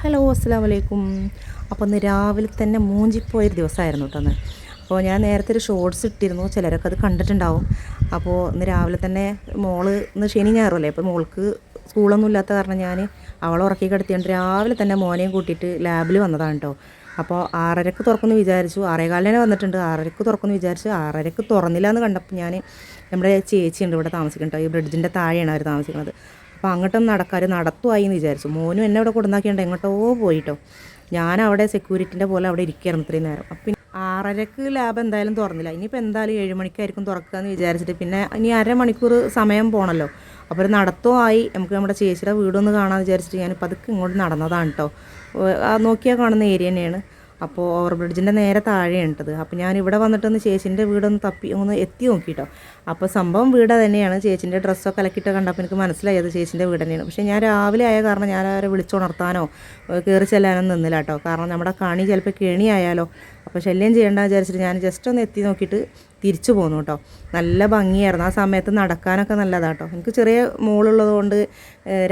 Hello അസ്സാം വലൈക്കും അപ്പോൾ ഒന്ന് രാവിലെ തന്നെ മൂഞ്ചിപ്പോയൊരു ദിവസമായിരുന്നു കേട്ടോ അന്ന് അപ്പോൾ ഞാൻ നേരത്തെ ഒരു ഷോർട്സ് ഇട്ടിരുന്നു ചിലരൊക്കെ അത് കണ്ടിട്ടുണ്ടാവും. അപ്പോൾ ഇന്ന് രാവിലെ തന്നെ മോൾ ഇന്ന് ശനി ഞായറല്ലേ അപ്പോൾ മോൾക്ക് സ്കൂളൊന്നും ഇല്ലാത്ത കാരണം ഞാൻ അവളെ ഉറക്കി കിടത്തിയുണ്ട്. രാവിലെ തന്നെ മോനെയും കൂട്ടിയിട്ട് ലാബിൽ വന്നതാണ് കേട്ടോ. അപ്പോൾ ആറരക്ക് തുറക്കുന്നു വിചാരിച്ചു. ആറേകാലിനെ വന്നിട്ടുണ്ട്. ആറരക്ക് തുറക്കുന്നു വിചാരിച്ചു. ആറരക്ക് തുറന്നില്ല എന്ന് കണ്ടപ്പോൾ ഞാൻ നമ്മുടെ ചേച്ചിയുണ്ട് ഇവിടെ താമസിക്കുന്നുണ്ടോ ഈ ബ്രിഡ്ജിന്റെ താഴെയാണ് അവർ താമസിക്കുന്നത്. അപ്പോൾ അങ്ങോട്ടൊന്നും നടക്കാറ് നടത്തുമായി എന്ന് വിചാരിച്ചു. മോനും എന്നെ ഇവിടെ കൊടുന്നാക്കിയുണ്ട് എങ്ങോട്ടോ പോയിട്ടോ. ഞാൻ അവിടെ സെക്യൂരിറ്റിന്റെ പോലെ അവിടെ ഇരിക്കുകയായിരുന്നു ഇത്രയും നേരം. അപ്പം ആറരക്ക് ലാബ് എന്തായാലും തുറന്നില്ല. ഇനിയിപ്പോൾ എന്തായാലും ഏഴ് മണിക്കായിരിക്കും തുറക്കുക എന്ന് വിചാരിച്ചിട്ട് പിന്നെ ഇനി അരമണിക്കൂർ സമയം പോകണമല്ലോ അപ്പോൾ ഒരു നടത്തമായി നമുക്ക് നമ്മുടെ ചേച്ചിയുടെ വീടൊന്ന് കാണാമെന്ന് വിചാരിച്ചിട്ട് ഞാനിപ്പോൾ അതൊക്കെ ഇങ്ങോട്ട് നടന്നതാണ് കേട്ടോ നോക്കിയാൽ കാണുന്ന ഏരിയ തന്നെയാണ്. അപ്പോൾ ഓവർ ബ്രിഡ്ജിന്റെ നേരെ താഴെയുണ്ടത്. അപ്പോൾ ഞാൻ ഇവിടെ വന്നിട്ടൊന്ന് ചേച്ചിന്റെ വീടൊന്ന് തപ്പി ഒന്ന് എത്തി നോക്കിയിട്ടോ അപ്പോൾ സംഭവം വീട് തന്നെയാണ്. ചേച്ചിന്റെ ഡ്രസ്സൊക്കെ കലക്കിയിട്ട് കണ്ടപ്പോൾ എനിക്ക് മനസ്സിലായി അത് ചേച്ചിന്റെ വീട് തന്നെയാണ്. പക്ഷേ ഞാൻ രാവിലെ ആയ കാരണം ഞാൻ ആരെ വിളിച്ചുണർത്താനോ കയറി ചെല്ലാനോ നിന്നില്ല കേട്ടോ. കാരണം നമ്മുടെ കണി ചിലപ്പോൾ കെണിയായാലോ അപ്പോൾ ശല്യം ചെയ്യേണ്ട വിചാരിച്ചിട്ട് ഞാൻ ജസ്റ്റ് ഒന്ന് എത്തി നോക്കിയിട്ട് തിരിച്ചു പോന്നു കേട്ടോ. നല്ല ഭംഗിയായിരുന്നു. ആ സമയത്ത് നടക്കാനൊക്കെ നല്ലതാണ് കേട്ടോ എനിക്ക് ചെറിയ മോളുള്ളത് കൊണ്ട്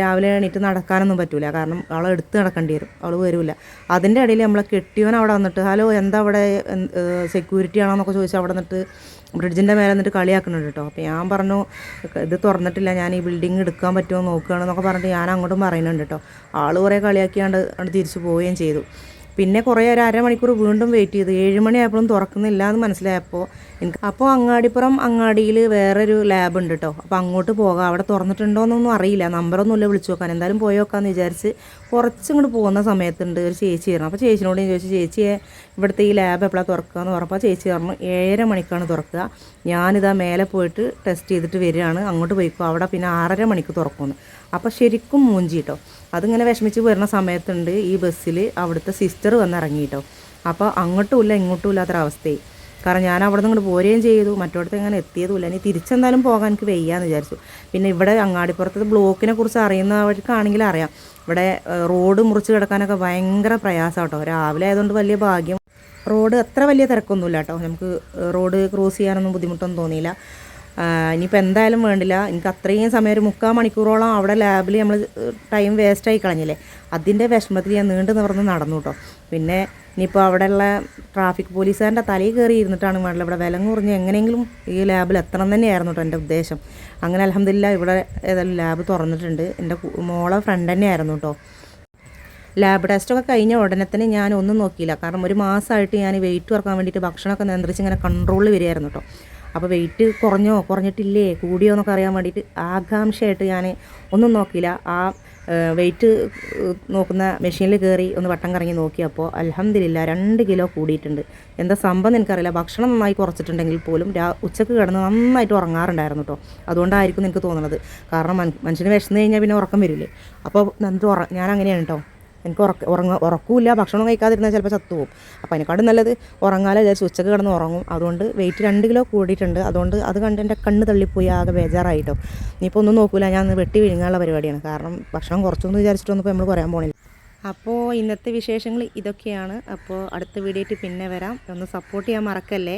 രാവിലെ എണീറ്റ് നടക്കാനൊന്നും പറ്റില്ല കാരണം അവളെ എടുത്ത് നടക്കേണ്ടി വരും. അവൾ വരില്ല അതിന്റെ ഇടയിൽ നമ്മളെ കെട്ടിയവൻ അവിടെ വന്നിട്ട് ഹലോ എന്താ അവിടെ? സെക്യൂരിറ്റി ആണോന്നൊക്കെ ചോദിച്ചാൽ അവിടെ നിന്നിട്ട് ബ്രിഡ്ജിന്റെ മേലെ നിന്നിട്ട് കളിയാക്കുന്നുണ്ട് കേട്ടോ. അപ്പോൾ ഞാൻ പറഞ്ഞു ഇത് തുറന്നിട്ടില്ല. ഞാൻ ഈ ബിൽഡിംഗ് എടുക്കാൻ പറ്റുമോ നോക്കുകയാണെന്നൊക്കെ പറഞ്ഞിട്ട് ഞാൻ അങ്ങോട്ടും പറയുന്നുണ്ട് കേട്ടോ. ആൾ കുറേ കളിയാക്കിയാണ്ട് തിരിച്ചു പോവുകയും ചെയ്തു. പിന്നെ കുറേ ഒരു അരമണിക്കൂർ വീണ്ടും വെയിറ്റ് ചെയ്തു. ഏഴ് മണിയായപ്പോഴും തുറക്കുന്നില്ല എന്ന് മനസ്സിലായപ്പോൾ എനിക്ക് അപ്പോൾ അങ്ങാടിപ്പുറം അങ്ങാടിയിൽ വേറൊരു ലാബ് ഉണ്ട് കേട്ടോ അപ്പോൾ അങ്ങോട്ട് പോകാം. അവിടെ തുറന്നിട്ടുണ്ടോ എന്നൊന്നും അറിയില്ല. നമ്പറൊന്നുമില്ല വിളിച്ചു നോക്കാൻ. എന്തായാലും പോയി നോക്കാമെന്ന് വിചാരിച്ച് കുറച്ചും കൂടി പോകുന്ന സമയത്തുണ്ട് ഒരു ചേച്ചി പറഞ്ഞു അപ്പോൾ ചേച്ചിനോട് ഞാൻ ചോദിച്ചു ചേച്ചിയെ ഇവിടുത്തെ ഈ ലാബ് എപ്പോഴാണ് തുറക്കുക? എന്ന് പറഞ്ഞപ്പോൾ ചേച്ചി പറഞ്ഞു ഏഴര മണിക്കാണ് തുറക്കുക. ഞാനിതാ മേലെ പോയിട്ട് ടെസ്റ്റ് ചെയ്തിട്ട് വരികയാണ്. അങ്ങോട്ട് പോയിക്കോ. അവിടെ പിന്നെ ആറര മണിക്ക് തുറക്കുമെന്ന്. അപ്പോൾ ശരിക്കും മൂഞ്ചി കേട്ടോ അതിങ്ങനെ വിഷമിച്ച് വരുന്ന സമയത്തുണ്ട് ഈ ബസ്സിൽ അവിടുത്തെ സിസ്റ്റർ വന്ന് ഇറങ്ങി കേട്ടോ അപ്പോൾ അങ്ങോട്ടും ഇല്ല ഇങ്ങോട്ടും ഇല്ലാത്തൊരവസ്ഥയായി കാരണം ഞാൻ അവിടെ നിന്ന് ഇങ്ങോട്ട് പോരുകയും ചെയ്തു. മറ്റോടത്ത് ഇങ്ങനെ എത്തിയതുമില്ല ഇനി തിരിച്ചെന്തായാലും പോകാൻ എനിക്ക് വയ്യാന്ന് വിചാരിച്ചു. പിന്നെ ഇവിടെ അങ്ങാടിപ്പുറത്ത് ബ്ലോക്കിനെ കുറിച്ച് അറിയുന്നവർക്കാണെങ്കിൽ അറിയാം. ഇവിടെ റോഡ് മുറിച്ച് കിടക്കാനൊക്കെ ഭയങ്കര പ്രയാസം കേട്ടോ രാവിലെ ആയതുകൊണ്ട് വലിയ ഭാഗ്യം. റോഡ് അത്ര വലിയ തിരക്കൊന്നുമില്ല കേട്ടോ നമുക്ക് റോഡ് ക്രോസ് ചെയ്യാനൊന്നും ബുദ്ധിമുട്ടൊന്നും തോന്നിയില്ല. ഇനിയിപ്പോൾ എന്തായാലും വേണ്ടില്ല. എനിക്ക് അത്രയും സമയം ഒരു മുക്കാൽ മണിക്കൂറോളം അവിടെ ലാബിൽ നമ്മൾ ടൈം വേസ്റ്റായി കളഞ്ഞില്ലേ? അതിന്റെ വിഷമത്തിൽ ഞാൻ നീണ്ടു നിവർന്ന് നടന്നു കേട്ടോ പിന്നെ ഇനിയിപ്പോൾ അവിടെയുള്ള ട്രാഫിക് പോലീസുകാരന്റെ തലയിൽ കയറി ഇരുന്നിട്ടാണ് വേണ്ടത്. ഇവിടെ വില കുറഞ്ഞ് എങ്ങനെയെങ്കിലും ഈ ലാബിൽ എത്തണം തന്നെയായിരുന്നു കേട്ടോ എന്റെ ഉദ്ദേശം. അങ്ങനെ അലഹമില്ല ഇവിടെ ഏതായാലും ലാബ് തുറന്നിട്ടുണ്ട്. എന്റെ മോളെ ഫ്രണ്ട് തന്നെയായിരുന്നു കേട്ടോ ലാബ് ടെസ്റ്റൊക്കെ കഴിഞ്ഞ ഉടനെ തന്നെ ഞാൻ ഒന്നും നോക്കിയില്ല. കാരണം ഒരു മാസമായിട്ട് ഞാൻ വെയിറ്റ് കുറയ്ക്കാൻ വേണ്ടിയിട്ട് ഭക്ഷണമൊക്കെ നിയന്ത്രിച്ച് ഇങ്ങനെ കൺട്രോളിൽ വരികയായിരുന്നു കേട്ടോ അപ്പോൾ വെയിറ്റ് കുറഞ്ഞോ കുറഞ്ഞിട്ടില്ലേ കൂടിയോ എന്നൊക്കെ അറിയാൻ വേണ്ടിയിട്ട് ആകാംക്ഷയായിട്ട് ഞാൻ ഒന്നും നോക്കിയില്ല. ആ വെയിറ്റ് നോക്കുന്ന മെഷീനിൽ കയറി ഒന്ന് വട്ടം കറങ്ങി നോക്കിയപ്പോൾ അലഹമില്ല രണ്ട് കിലോ കൂടിയിട്ടുണ്ട്. എന്താ സംഭവം എനിക്കറിയില്ല. ഭക്ഷണം നന്നായി കുറച്ചിട്ടുണ്ടെങ്കിൽ പോലും രാ ഉച്ചയ്ക്ക് കിടന്ന് നന്നായിട്ട് ഉറങ്ങാറുണ്ടായിരുന്നു കേട്ടോ അതുകൊണ്ടായിരിക്കും എനിക്ക് തോന്നുന്നത് കാരണം മനുഷ്യന് വിശന്ന് കഴിഞ്ഞാൽ പിന്നെ ഉറക്കം വരില്ലേ അപ്പോൾ നന്നിട്ട് ഉറ ഞാൻ അങ്ങനെയാണ് കേട്ടോ എനിക്ക് ഉറക്ക ഉറങ്ങ ഉറക്കൂല ഭക്ഷണം കഴിക്കാതിരുന്നാൽ ചിലപ്പോൾ ചത്തുപോകും. അപ്പോൾ അതിനെക്കാട്ടും നല്ലത് ഉറങ്ങാതെ വിചാരിച്ച് ഉച്ചയ്ക്ക് കിടന്ന് ഉറങ്ങും. അതുകൊണ്ട് വെയിറ്റ് രണ്ട് കിലോ കൂടിയിട്ടുണ്ട്. അതുകൊണ്ട് അത് കണ്ട് എന്റെ കണ്ണ് തള്ളിപ്പോയി ആകെ ബേജാറായിട്ടോ. ഇനിയിപ്പോൾ ഒന്നും നോക്കൂല. ഞാൻ വെട്ടി വിഴുങ്ങാനുള്ള പരിപാടിയാണ്. കാരണം ഭക്ഷണം കുറച്ചൊന്നും വിചാരിച്ചിട്ടൊന്നും ഇപ്പോൾ നമ്മൾ പറയാൻ പോകണില്ല അപ്പോൾ ഇന്നത്തെ വിശേഷങ്ങൾ ഇതൊക്കെയാണ്. അപ്പോൾ അടുത്ത വീഡിയോയിട്ട് പിന്നെ വരാം. ഒന്ന് സപ്പോർട്ട് ചെയ്യാൻ മറക്കല്ലേ?